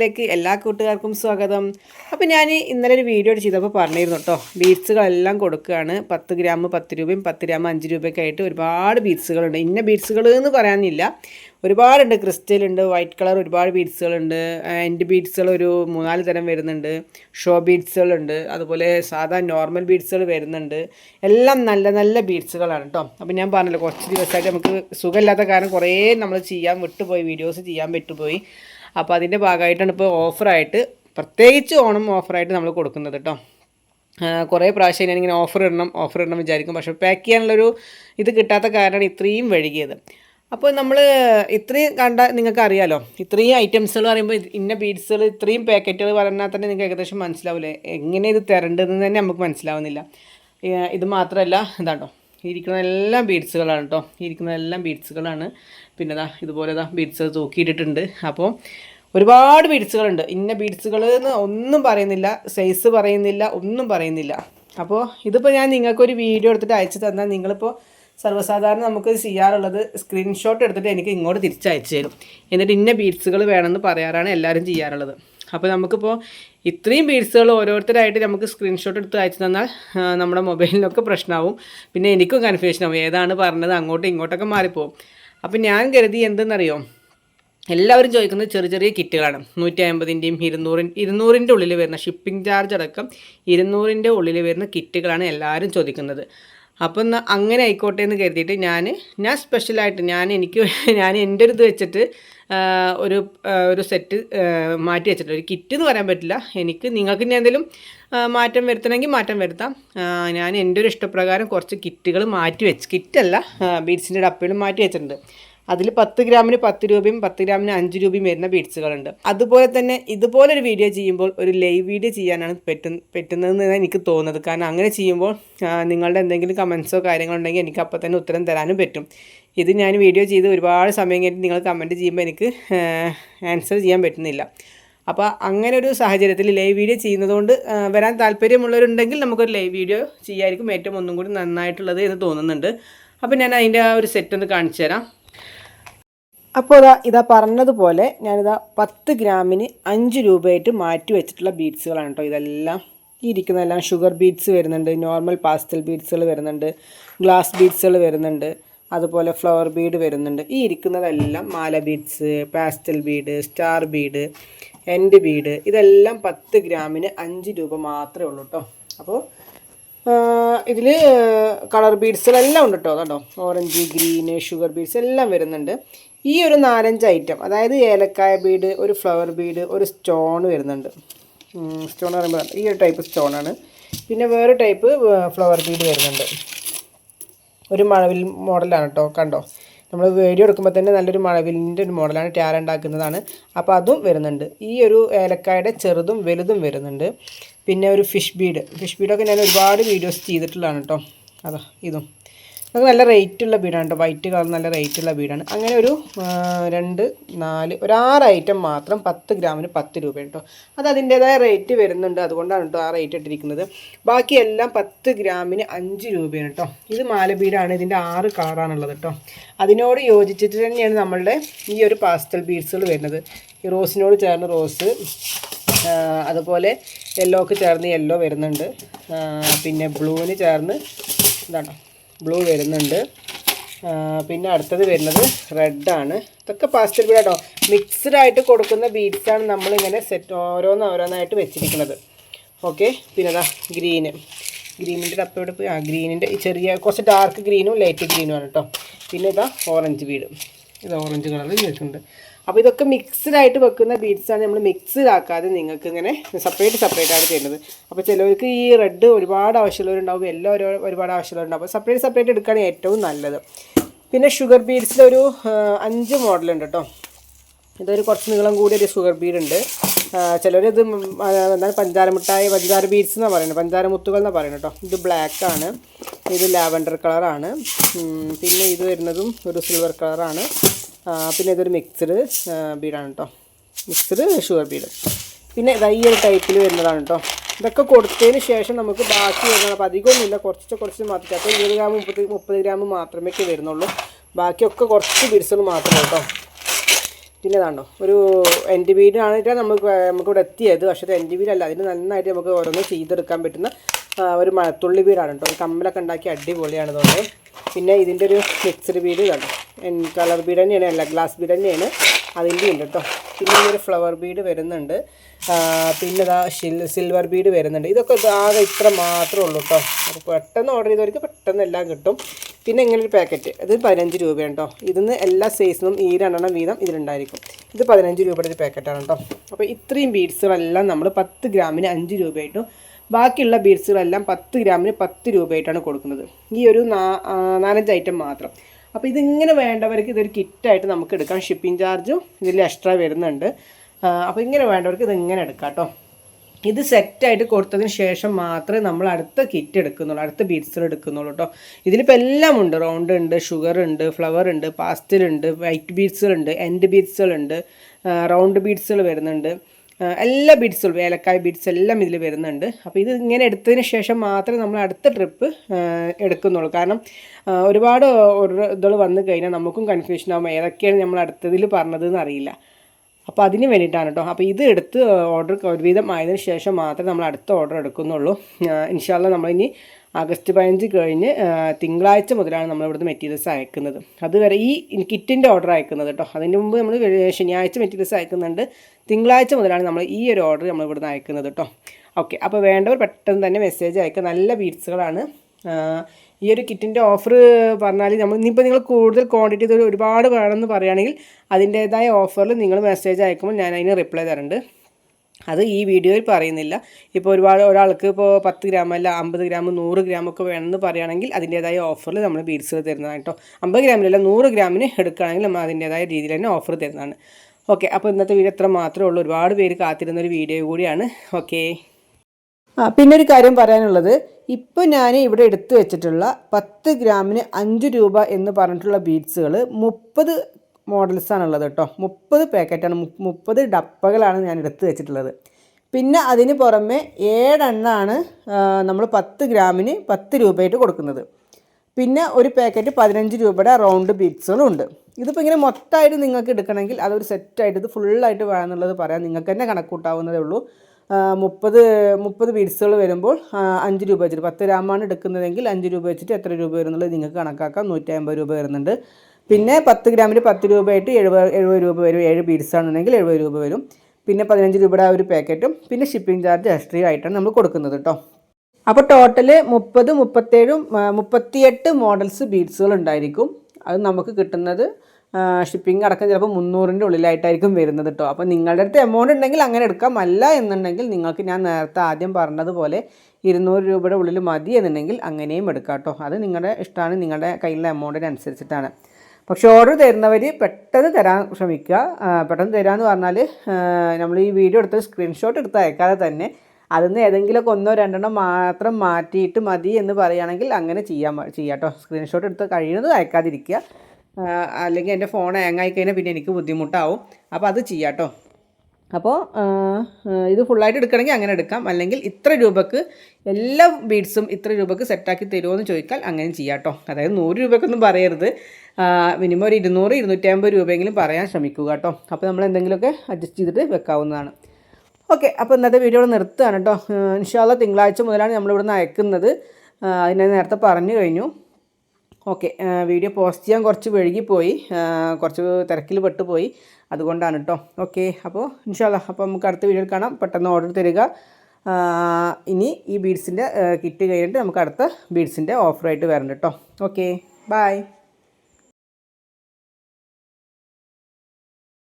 ലേക്ക് എല്ലാ കൂട്ടുകാർക്കും സ്വാഗതം. അപ്പോൾ ഞാൻ ഇന്നലെ ഒരു വീഡിയോ ചെയ്തപ്പോൾ പറഞ്ഞിരുന്നു കേട്ടോ ബീറ്റ്സുകളെല്ലാം കൊടുക്കുകയാണ്. പത്ത് ഗ്രാം പത്ത് രൂപയും പത്ത് ഗ്രാം അഞ്ച് രൂപയൊക്കെ ആയിട്ട് ഒരുപാട് ബീറ്റ്സുകളുണ്ട്. ഇന്ന ബീറ്റ്സുകൾ എന്ന് പറയാനില്ല. ഒരുപാടുണ്ട്. ക്രിസ്റ്റൽ ഉണ്ട് വൈറ്റ് കളർ ഒരുപാട് ബീഡ്സുകളുണ്ട് എന്റെ ബീഡ്സുകൾ ഒരു മൂന്നാൽ തരം വരുന്നുണ്ട്. ഷോ ബീഡ്സുകളുണ്ട് അതുപോലെ സാധാ നോർമൽ ബീഡ്സുകൾ വരുന്നുണ്ട്. എല്ലാം നല്ല നല്ല ബീഡ്സുകളാണ് കേട്ടോ അപ്പോൾ ഞാൻ പറഞ്ഞല്ലോ കുറച്ച് ദിവസമായിട്ട് നമുക്ക് സുഖമില്ലാത്ത കാരണം കുറേ നമ്മൾ ചെയ്യാൻ വിട്ടുപോയി വീഡിയോസ് ചെയ്യാൻ വിട്ടുപോയി. അപ്പോൾ അതിന്റെ ഭാഗമായിട്ടാണ് ഇപ്പോൾ ഓഫറായിട്ട് പ്രത്യേകിച്ച് ഓണം ഓഫറായിട്ട് നമ്മൾ കൊടുക്കുന്നത് കേട്ടോ കുറേ പ്രാവശ്യം ഞാനിങ്ങനെ ഓഫർ ഇടണം ഓഫർ ഇടണം വിചാരിക്കും. പക്ഷേ പാക്ക് ചെയ്യാനുള്ളൊരു ഇത് കിട്ടാത്ത കാരണമാണ് ഇത്രയും വഴുകിയത് അപ്പോൾ നമ്മൾ ഇത്രയും കണ്ട നിങ്ങൾക്ക് അറിയാലോ ഇത്രയും ഐറ്റംസുകൾ പറയുമ്പോൾ ഇന്ന ബീഡ്സുകൾ ഇത്രയും പാക്കറ്റുകൾ പറഞ്ഞാൽ തന്നെ നിങ്ങൾക്ക് ഏകദേശം മനസ്സിലാവില്ലേ എങ്ങനെ ഇത് തരേണ്ടതെന്ന് തന്നെ നമുക്ക് മനസ്സിലാവുന്നില്ല. ഇത് മാത്രമല്ല ഇതാട്ടോ. ഇരിക്കുന്ന എല്ലാം ബീഡ്സുകളാണ് കേട്ടോ ഇരിക്കുന്ന എല്ലാം ബീഡ്സുകളാണ് പിന്നെ ഇതാ ഇതുപോലെ ഇതാ ബീഡ്സ് തൂക്കിയിട്ടിട്ടുണ്ട്. അപ്പോൾ ഒരുപാട് ബീഡ്സുകളുണ്ട് ഇന്ന ബീഡ്സുകൾ എന്ന് ഒന്നും പറയുന്നില്ല. സൈസ് പറയുന്നില്ല. ഒന്നും പറയുന്നില്ല. അപ്പോൾ ഇതിപ്പോൾ ഞാൻ നിങ്ങൾക്കൊരു വീഡിയോ എടുത്തിട്ട് അയച്ചു തന്നാൽ നിങ്ങളിപ്പോൾ സർവസാധാരണ നമുക്ക് ചെയ്യാറുള്ളത് സ്ക്രീൻഷോട്ട് എടുത്തിട്ട് എനിക്ക് ഇങ്ങോട്ട് തിരിച്ചയച്ചു തരും. എന്നിട്ട് ഇന്ന ബീഡ്സുകൾ വേണമെന്ന് പറയാറാണ് എല്ലാവരും ചെയ്യാറുള്ളത്. അപ്പോൾ നമുക്കിപ്പോൾ ഇത്രയും ബീഡ്സുകൾ ഓരോരുത്തരായിട്ട് നമുക്ക് സ്ക്രീൻഷോട്ട് എടുത്ത് അയച്ചു തന്നാൽ നമ്മുടെ മൊബൈലിനൊക്കെ പ്രശ്നമാവും പിന്നെ എനിക്കും കൺഫ്യൂഷൻ ആവും. ഏതാണ് പറഞ്ഞത്? അങ്ങോട്ടും ഇങ്ങോട്ടൊക്കെ മാറിപ്പോവും. അപ്പോൾ ഞാൻ കരുതി എന്തെന്നറിയോ? എല്ലാവരും ചോദിക്കുന്നത് ചെറിയ ചെറിയ കിറ്റുകളാണ്. നൂറ്റി അമ്പതിന്റെയും ഇരുന്നൂറി ഇരുന്നൂറിന്റെ ഉള്ളിൽ വരുന്ന ഷിപ്പിംഗ് ചാർജ് അടക്കം ഇരുന്നൂറിന്റെ ഉള്ളിൽ വരുന്ന കിറ്റുകളാണ് എല്ലാവരും ചോദിക്കുന്നത്. അപ്പോൾ എന്നാൽ അങ്ങനെ ആയിക്കോട്ടെ എന്ന് കരുതിയിട്ട് ഞാൻ ഞാൻ സ്പെഷ്യലായിട്ട് ഞാൻ എനിക്ക് ഞാൻ എന്റെ ഒരു ഇത് വെച്ചിട്ട് ഒരു ഒരു സെറ്റ് മാറ്റി വെച്ചിട്ടുണ്ട്. ഒരു കിറ്റ് എന്ന് പറയാൻ പറ്റില്ല. എനിക്ക് നിങ്ങൾക്ക് ഇനി എന്തെങ്കിലും മാറ്റം വരുത്തണമെങ്കിൽ മാറ്റം വരുത്താം. ഞാൻ എന്റെ ഒരു ഇഷ്ടപ്രകാരം കുറച്ച് കിറ്റുകൾ മാറ്റി വെച്ച് കിറ്റല്ല ബീഡ്സിന്റെ ഡപ്പയിലും മാറ്റി വെച്ചിട്ടുണ്ട്. അതിൽ പത്ത് ഗ്രാമിന് പത്ത് രൂപയും പത്ത് ഗ്രാമിന് അഞ്ച് രൂപയും വരുന്ന ബീഡ്സുകളുണ്ട്. അതുപോലെ തന്നെ ഇതുപോലൊരു വീഡിയോ ചെയ്യുമ്പോൾ ഒരു ലൈവ് വീഡിയോ ചെയ്യാനാണ് പറ്റുന്ന പറ്റുന്നതെന്ന് എനിക്ക് തോന്നുന്നത്. കാരണം അങ്ങനെ ചെയ്യുമ്പോൾ നിങ്ങളുടെ എന്തെങ്കിലും കമൻസോ കാര്യങ്ങളോ ഉണ്ടെങ്കിൽ എനിക്ക് അപ്പോൾ തന്നെ ഉത്തരം തരാനും പറ്റും. ഇത് ഞാൻ വീഡിയോ ചെയ്ത് ഒരുപാട് സമയം കഴിഞ്ഞിട്ട് നിങ്ങൾ കമന്റ് ചെയ്യുമ്പോൾ എനിക്ക് ആൻസർ ചെയ്യാൻ പറ്റുന്നില്ല. അപ്പോൾ അങ്ങനെ ഒരു സാഹചര്യത്തിൽ ലൈവ് വീഡിയോ ചെയ്യുന്നതുകൊണ്ട് വരാൻ താല്പര്യമുള്ളവരുണ്ടെങ്കിൽ നമുക്കൊരു ലൈവ് വീഡിയോ ചെയ്യായിരിക്കും ഏറ്റവും ഒന്നും കൂടി നന്നായിട്ടുള്ളത് എന്ന് തോന്നുന്നുണ്ട്. അപ്പോൾ ഞാൻ അതിന്റെ ആ ഒരു സെറ്റ് ഒന്ന് കാണിച്ചു തരാം. അപ്പോൾ ഇതാ ഇതാ പറഞ്ഞതുപോലെ ഞാനിതാ പത്ത് ഗ്രാമിന് അഞ്ച് രൂപയായിട്ട് മാറ്റി വെച്ചിട്ടുള്ള ബീഡ്സുകളാണ് കേട്ടോ ഇതെല്ലാം. ഈ ഇരിക്കുന്നതെല്ലാം ഷുഗർ ബീഡ്സ് വരുന്നുണ്ട് നോർമൽ പാസ്റ്റൽ ബീഡ്സുകൾ വരുന്നുണ്ട് ഗ്ലാസ് ബീഡ്സുകൾ വരുന്നുണ്ട് അതുപോലെ ഫ്ലവർ ബീഡ് വരുന്നുണ്ട്. ഈ ഇരിക്കുന്നതെല്ലാം മാല beads pastel bead star bead end bead ഇതെല്ലാം പത്ത് ഗ്രാമിന് അഞ്ച് രൂപ മാത്രമേ ഉള്ളൂ കേട്ടോ അപ്പോൾ ഇതിൽ കളർ ബീഡ്സുകളെല്ലാം ഉണ്ട് കേട്ടോ കേട്ടോ ഓറഞ്ച് ഗ്രീന് ഷുഗർ ബീഡ്സ് എല്ലാം വരുന്നുണ്ട്. ഈ ഒരു നാലഞ്ച് ഐറ്റം അതായത് ഏലക്കായ ബീഡ് ഒരു ഫ്ലവർ ബീഡ് ഒരു സ്റ്റോൺ വരുന്നുണ്ട്. സ്റ്റോൺ പറയുമ്പോൾ ഈ ഒരു ടൈപ്പ് സ്റ്റോണാണ് പിന്നെ വേറെ ടൈപ്പ് ഫ്ലവർ ബീഡ് വരുന്നുണ്ട്. ഒരു മഴവിൽ മോഡലാണ് കേട്ടോ കണ്ടോ? നമ്മൾ വീഡിയോ എടുക്കുമ്പോൾ തന്നെ നല്ലൊരു മഴവിലിന്റെ ഒരു മോഡലാണ് ടാര ഉണ്ടാക്കുന്നതാണ്. അപ്പോൾ അതും വരുന്നുണ്ട്. ഈ ഒരു ഏലക്കായുടെ ചെറുതും വലുതും വരുന്നുണ്ട്. പിന്നെ ഒരു ഫിഷ് ബീഡ്. ഫിഷ് ബീഡൊക്കെ ഞാൻ ഒരുപാട് വീഡിയോസ് ചെയ്തിട്ടുള്ളതാണ് കേട്ടോ. അതാ ഇതും. അത് നല്ല റേറ്റുള്ള ബീഡാണ് കേട്ടോ വൈറ്റ് കളർ നല്ല റേറ്റുള്ള ബീഡാണ് അങ്ങനെ ഒരു രണ്ട് നാല് ഒരു ആറ് ഐറ്റം മാത്രം പത്ത് ഗ്രാമിന് പത്ത് രൂപയാണ് കേട്ടോ അത് അതിന്റേതായ റേറ്റ് വരുന്നുണ്ട്. അതുകൊണ്ടാണ് കേട്ടോ ആ റേറ്റ് ഇട്ടിരിക്കുന്നത്. ബാക്കിയെല്ലാം പത്ത് ഗ്രാമിന് അഞ്ച് രൂപയാണ് കേട്ടോ ഇത് മാല ബീഡാണ് ഇതിന്റെ ആറ് കളറാണുള്ളത് കേട്ടോ അതിനോട് യോജിച്ചിട്ട് തന്നെയാണ് നമ്മളുടെ ഈ ഒരു പാസ്റ്റൽ ബീഡ്സുകൾ വരുന്നത്. ഈ റോസിനോട് ചേർന്ന് റോസ് അതുപോലെ യെല്ലോക്ക് ചേർന്ന് യെല്ലോ വരുന്നുണ്ട്. പിന്നെ ബ്ലൂവിന് ചേർന്ന് ഇതാണോ. ബ്ലൂ വരുന്നുണ്ട്. പിന്നെ അടുത്തത് വരുന്നത് റെഡാണ് ഇതൊക്കെ പാസ്റ്റൽ ബീഡ് കേട്ടോ മിക്സ്ഡ് ആയിട്ട് കൊടുക്കുന്ന ബീഡ്സാണ് നമ്മളിങ്ങനെ സെറ്റ് ഓരോന്ന് ഓരോന്നായിട്ട് വെച്ചിരിക്കുന്നത്. ഓക്കെ പിന്നെ അതാ ഗ്രീന് ഗ്രീനിന്റെ ഡപ്പയോട് പോയി ആ ഗ്രീനിന്റെ ചെറിയ കുറച്ച് ഡാർക്ക് ഗ്രീനും ലൈറ്റ് ഗ്രീനും ആണ് കേട്ടോ പിന്നെ ഇതാ ഓറഞ്ച് ബീഡ് ഇത് ഓറഞ്ച് കളറിൽ വെച്ചിട്ടുണ്ട്. അപ്പോൾ ഇതൊക്കെ മിക്സ്ഡായിട്ട് വെക്കുന്ന ബീഡ്സാണ് നമ്മൾ മിക്സ്ഡാക്കാതെ നിങ്ങൾക്ക് ഇങ്ങനെ സെപ്പറേറ്റ് സെപ്പറേറ്റ് ആണ് ചെയ്യുന്നത്. അപ്പോൾ ചിലവർക്ക് ഈ റെഡ് ഒരുപാട് ആവശ്യമുള്ളവരുണ്ടാവും എല്ലാം ഒരു ഒരുപാട് ആവശ്യമുള്ളവരുണ്ടാവും. അപ്പോൾ സെപ്പറേറ്റ് സെപ്പറേറ്റ് എടുക്കുകയാണ് ഏറ്റവും നല്ലത്. പിന്നെ ഷുഗർ ബീഡ്സിലൊരു അഞ്ച് മോഡലുണ്ട് കേട്ടോ ഇതൊരു കുറച്ച് നീളം കൂടിയ ഒരു ഷുഗർ ബീഡ് ഉണ്ട് ചിലർ ഇത് എന്താണ് പഞ്ചാര മിഠായി പഞ്ചാര ബീഡ്സ് എന്നാണ് പറയുന്നത് പഞ്ചാര മുത്തുകൾ എന്നാണ് പറയുന്നത് കേട്ടോ ഇത് ബ്ലാക്ക് ആണ്. ഇത് ലാവൻഡർ കളറാണ് പിന്നെ ഇത് വരുന്നതും ഒരു സിൽവർ കളറാണ് പിന്നെ ഇതൊരു മിക്സ്ഡ് ബീഡാണ് കേട്ടോ മിക്സ്ഡ് ഷുഗർ ബീഡ് പിന്നെ ഇതാ ഈ ഒരു ടൈപ്പിൽ വരുന്നതാണ് കേട്ടോ ഇതൊക്കെ കൊടുത്തതിന് ശേഷം നമുക്ക് ബാക്കി വരുന്നത് അപ്പോൾ അധികമൊന്നുമില്ല. കുറച്ച് കുറച്ച് മാത്രമേ അപ്പോൾ ഇരുപത് ഗ്രാം മുപ്പത് മുപ്പത് ഗ്രാം മാത്രമേ വരുന്നുള്ളൂ. ബാക്കിയൊക്കെ കുറച്ച് ബീഡ്സുകൾ മാത്രമേ കേട്ടോ പിന്നെ ഇതാണ്ടോ ഒരു എന്റെ വീടാണ് നമുക്ക് നമുക്കിവിടെ എത്തിയത്. പക്ഷേ ഇത് എന്റെ വീടല്ല അതിന് നന്നായിട്ട് നമുക്ക് ഓരോന്ന് ചെയ്തെടുക്കാൻ പറ്റുന്ന ഒരു മഴത്തുള്ളി വീടാണ് കേട്ടോ ഒരു കമ്മലൊക്കെ ഉണ്ടാക്കി അടിപൊളിയാണ് തോന്നുന്നത്. പിന്നെ ഇതിന്റെ ഒരു മിക്സഡ് ബീഡ് കണ്ടോ. കളർ ബീഡ് തന്നെയാണ് അല്ല ഗ്ലാസ് ബീഡ് തന്നെയാണ്. അതിന്റെ ഉണ്ട് കേട്ടോ പിന്നെ ഒരു ഫ്ലവർ ബീഡ് വരുന്നുണ്ട്. പിന്നെ ഇതാ സിൽവർ ബീഡ് വരുന്നുണ്ട്. ഇതൊക്കെ ആകെ ഇത്ര മാത്രമേ ഉള്ളൂ കേട്ടോ അപ്പോൾ പെട്ടെന്ന് ഓർഡർ ചെയ്തവർക്ക് പെട്ടെന്ന് എല്ലാം കിട്ടും. പിന്നെ ഇങ്ങനെ ഒരു പാക്കറ്റ് ഇത് പതിനഞ്ച് രൂപയാണ് കേട്ടോ ഇതിന്ന് എല്ലാ സൈസിനും ഈ രണ്ടെണ്ണം വീതം ഇതിലുണ്ടായിരിക്കും. ഇത് പതിനഞ്ച് രൂപയുടെ ഒരു പാക്കറ്റാണ് കേട്ടോ അപ്പോൾ ഇത്രയും ബീഡ്സുകളെല്ലാം നമ്മൾ പത്ത് ഗ്രാമിന് അഞ്ച് രൂപയായിട്ടും ബാക്കിയുള്ള ബീഡ്സുകളെല്ലാം പത്ത് ഗ്രാമിന് പത്ത് രൂപയായിട്ടാണ് കൊടുക്കുന്നത്. ഈ ഒരു നാലഞ്ച് ഐറ്റം മാത്രം. അപ്പോൾ ഇതിങ്ങനെ വേണ്ടവർക്ക് ഇതൊരു കിറ്റായിട്ട് നമുക്ക് എടുക്കാം. ഷിപ്പിംഗ് ചാർജും ഇതിൽ എക്സ്ട്രാ വരുന്നുണ്ട്. അപ്പോൾ ഇങ്ങനെ വേണ്ടവർക്ക് ഇതിങ്ങനെ എടുക്കാം കേട്ടോ. ഇത് സെറ്റായിട്ട് കൊടുത്തതിന് ശേഷം മാത്രമേ നമ്മൾ അടുത്ത കിറ്റ് എടുക്കുന്നുള്ളൂ അടുത്ത ബീഡ്സിൽ എടുക്കുന്നുള്ളൂ കേട്ടോ. ഇതിലിപ്പോൾ എല്ലാം ഉണ്ട്. റൗണ്ട് ഉണ്ട് ഷുഗർ ഉണ്ട് ഫ്ലവർ ഉണ്ട് പാസ്റ്റൽ ഉണ്ട് വൈറ്റ് ബീഡ്സുകളുണ്ട് എൻഡ് ബീഡ്സുകളുണ്ട് റൗണ്ട് ബീഡ്സുകൾ വരുന്നുണ്ട്. എല്ലാ ബീഡ്സും ഏലക്കായ ബീഡ്സ് എല്ലാം ഇതിൽ വരുന്നുണ്ട്. അപ്പോൾ ഇത് ഇങ്ങനെ എടുത്തതിന് ശേഷം മാത്രമേ നമ്മൾ അടുത്ത ട്രിപ്പ് എടുക്കുന്നുള്ളൂ. കാരണം ഒരുപാട് ഇതുകൾ വന്നു കഴിഞ്ഞാൽ നമുക്കും കൺഫ്യൂഷൻ ആകും ഏതൊക്കെയാണ് നമ്മൾ അടുത്തതിൽ പറഞ്ഞതെന്ന് അറിയില്ല. അപ്പോൾ അതിന് വേണ്ടിയിട്ടാണ് കേട്ടോ അപ്പോൾ ഇത് എടുത്ത് ഓർഡർ ഒരുവിധം ആയതിനു ശേഷം മാത്രമേ നമ്മൾ അടുത്ത ഓർഡർ എടുക്കുന്നുള്ളൂ. ഇൻഷാല്ല നമ്മളിനി ആഗസ്റ്റ് പതിനഞ്ച് കഴിഞ്ഞ് തിങ്കളാഴ്ച മുതലാണ് നമ്മൾ ഇവിടുന്ന് മെറ്റീരിയൽസ് അയക്കുന്നത്. അതുവരെ ഈ കിറ്റിന്റെ ഓർഡർ അയക്കുന്നത് കേട്ടോ അതിന് മുമ്പ് നമ്മൾ ശനിയാഴ്ച മെറ്റീരിയൽസ് അയക്കുന്നുണ്ട്. തിങ്കളാഴ്ച മുതലാണ് നമ്മൾ ഈ ഒരു ഓർഡർ നമ്മൾ ഇവിടുന്ന് അയക്കുന്നത് കേട്ടോ ഓക്കെ അപ്പോൾ വേണ്ടവർ പെട്ടെന്ന് തന്നെ മെസ്സേജ് അയക്കുക. നല്ല ബീഡ്സുകളാണ് ഈ ഒരു കിറ്റിന്റെ ഓഫർ പറഞ്ഞാൽ നമ്മൾ ഇനിയിപ്പോൾ നിങ്ങൾ കൂടുതൽ ക്വാണ്ടിറ്റി ഒരുപാട് വേണമെന്ന് പറയുകയാണെങ്കിൽ അതിന്റേതായ ഓഫറിൽ നിങ്ങൾ മെസ്സേജ് അയക്കുമ്പോൾ ഞാൻ അതിന് റിപ്ലൈ തരുന്നുണ്ട് അത് ഈ വീഡിയോയിൽ പറയുന്നില്ല. ഇപ്പോൾ ഒരുപാട് ഒരാൾക്ക് ഇപ്പോൾ പത്ത് ഗ്രാം അല്ല അമ്പത് ഗ്രാം നൂറ് ഗ്രാം ഒക്കെ വേണമെന്ന് പറയുകയാണെങ്കിൽ അതിന്റേതായ ഓഫറിൽ നമ്മൾ ബീഡ്സ് തരുന്നതാണ് കേട്ടോ. അമ്പത് ഗ്രാമിലല്ല നൂറ് ഗ്രാമിന് എടുക്കുകയാണെങ്കിൽ നമ്മൾ അതിന്റേതായ രീതിയിൽ തന്നെ ഓഫർ തരുന്നതാണ്. ഓക്കെ അപ്പോൾ ഇന്നത്തെ വീഡിയോ എത്ര മാത്രമേ ഉള്ളൂ. ഒരുപാട് പേര് കാത്തിരുന്ന ഒരു വീഡിയോ കൂടിയാണ്. ഓക്കെ. ആ പിന്നെ ഒരു കാര്യം പറയാനുള്ളത്. ഇപ്പോൾ ഞാൻ ഇവിടെ എടുത്തു വെച്ചിട്ടുള്ള പത്ത് ഗ്രാമിന് അഞ്ച് രൂപ എന്ന് പറഞ്ഞിട്ടുള്ള ബീഡ്സുകൾ മുപ്പത് മോഡൽസാണ് ഉള്ളത് കേട്ടോ. മുപ്പത് പാക്കറ്റാണ് മുപ്പത് ഡപ്പകളാണ് ഞാൻ എടുത്ത് വെച്ചിട്ടുള്ളത്. പിന്നെ അതിന് പുറമെ ഏഴെണ്ണമാണ് നമ്മൾ പത്ത് ഗ്രാമിന് പത്ത് രൂപയായിട്ട് കൊടുക്കുന്നത്. പിന്നെ ഒരു പാക്കറ്റ് പതിനഞ്ച് രൂപയുടെ റൗണ്ട് ബീഡ്സുകളും ഉണ്ട്. ഇതിപ്പോൾ ഇങ്ങനെ മൊത്തമായിട്ട് നിങ്ങൾക്ക് എടുക്കണമെങ്കിൽ അതൊരു സെറ്റായിട്ട് ഇത് ഫുള്ളായിട്ട് വേണമെന്നുള്ളത് പറയാം. നിങ്ങൾക്ക് തന്നെ കണക്കൂട്ടാവുന്നതേ ഉള്ളൂ. മുപ്പത് മുപ്പത് ബീഡ്സുകൾ വരുമ്പോൾ അഞ്ച് രൂപ വെച്ചിട്ട് പത്ത് ഗ്രാമാണ് എടുക്കുന്നതെങ്കിൽ അഞ്ച് രൂപ വെച്ചിട്ട് എത്ര രൂപ വരുന്നുള്ളത് നിങ്ങൾക്ക് കണക്കാക്കാം. നൂറ്റി അമ്പത് രൂപ വരുന്നുണ്ട്. പിന്നെ പത്ത് ഗ്രാമിന് പത്ത് രൂപയായിട്ട് എഴുപത് എഴുപത് രൂപ വരും. ഏഴ് പീസ് ആണെന്നുണ്ടെങ്കിൽ എഴുപത് രൂപ വരും. പിന്നെ പതിനഞ്ച് രൂപയുടെ ആ ഒരു പാക്കറ്റും പിന്നെ ഷിപ്പിംഗ് ചാർജ് എക്സ്ട്രീ ആയിട്ടാണ് നമ്മൾ കൊടുക്കുന്നത് കേട്ടോ അപ്പോൾ ടോട്ടൽ മുപ്പത് മുപ്പത്തേഴും മുപ്പത്തിയെട്ട് മോഡൽസ് ബീഡ്സുകൾ ഉണ്ടായിരിക്കും. അത് നമുക്ക് കിട്ടുന്നത് ഷിപ്പിംഗ് അടക്കം ചിലപ്പോൾ മുന്നൂറിന്റെ ഉള്ളിലായിട്ടായിരിക്കും വരുന്നത് കേട്ടോ അപ്പോൾ നിങ്ങളുടെ അടുത്ത് എമൗണ്ട് ഉണ്ടെങ്കിൽ അങ്ങനെ എടുക്കാം. അല്ല എന്നുണ്ടെങ്കിൽ നിങ്ങൾക്ക് ഞാൻ നേരത്തെ ആദ്യം പറഞ്ഞതുപോലെ ഇരുന്നൂറ് രൂപയുടെ ഉള്ളിൽ മതി എന്നുണ്ടെങ്കിൽ അങ്ങനെയും എടുക്കാം കേട്ടോ അത് നിങ്ങളുടെ ഇഷ്ടമാണ്. നിങ്ങളുടെ കയ്യിലുള്ള എമൗണ്ടിനനുസരിച്ചിട്ടാണ് പക്ഷേ ഓർഡർ തരുന്നവർ പെട്ടെന്ന് തരാൻ ശ്രമിക്കുക. പെട്ടെന്ന് തരാമെന്ന് പറഞ്ഞാൽ നമ്മൾ ഈ വീഡിയോ എടുത്ത് സ്ക്രീൻഷോട്ട് എടുത്ത് അയക്കാതെ തന്നെ അതിൽ നിന്ന് ഏതെങ്കിലുമൊക്കെ ഒന്നോ രണ്ടെണ്ണം മാത്രം മാറ്റിയിട്ട് മതി എന്ന് പറയുകയാണെങ്കിൽ അങ്ങനെ ചെയ്യാൻ ചെയ്യാം. കേട്ടോ സ്ക്രീൻഷോട്ട് എടുത്ത് കഴിയുന്നത് അയക്കാതിരിക്കുക. അല്ലെങ്കിൽ എന്റെ ഫോൺ ഹാങ് ആയി കഴിഞ്ഞാൽ പിന്നെ എനിക്ക് ബുദ്ധിമുട്ടാവും. അപ്പോൾ അത് ചെയ്യാം കേട്ടോ അപ്പോൾ ഇത് ഫുള്ളായിട്ട് എടുക്കണമെങ്കിൽ അങ്ങനെ എടുക്കാം. അല്ലെങ്കിൽ ഇത്ര രൂപക്ക് എല്ലാ ബീഡ്സും ഇത്ര രൂപക്ക് സെറ്റാക്കി തരുമോ എന്ന് ചോദിച്ചാൽ അങ്ങനെ ചെയ്യാം കേട്ടോ. അതായത് നൂറ് രൂപക്കൊന്നും പറയരുത്. മിനിമം ഒരു ഇരുന്നൂറ് ഇരുന്നൂറ്റി അമ്പത് രൂപയെങ്കിലും പറയാൻ ശ്രമിക്കുക കേട്ടോ. അപ്പോൾ നമ്മൾ എന്തെങ്കിലുമൊക്കെ അഡ്ജസ്റ്റ് ചെയ്തിട്ട് വെക്കാവുന്നതാണ്. ഓക്കെ അപ്പോൾ ഇന്നത്തെ വീഡിയോ നിർത്തുകയാണ് കേട്ടോ. ഇൻഷാല്ല തിങ്കളാഴ്ച മുതലാണ് നമ്മളിവിടുന്ന് അയക്കുന്നത്. അതിനെ നേരത്തെ പറഞ്ഞു കഴിഞ്ഞു. ഓക്കെ വീഡിയോ പോസ്റ്റ് ചെയ്യാൻ കുറച്ച് വഴുകിപ്പോയി. കുറച്ച് തിരക്കിൽ പെട്ടുപോയി. അതുകൊണ്ടാണ് കേട്ടോ ഓക്കെ അപ്പോൾ ഇൻഷാല്ല അപ്പോൾ നമുക്ക് അടുത്ത വീഡിയോയിൽ കാണാം. പെട്ടെന്ന് ഓർഡർ തരിക. ഇനി ഈ ബീഡ്സിന്റെ കിറ്റ് കഴിഞ്ഞിട്ട് നമുക്ക് അടുത്ത ബീഡ്സിന്റെ ഓഫറായിട്ട് വരണം കേട്ടോ ഓക്കെ ബായ്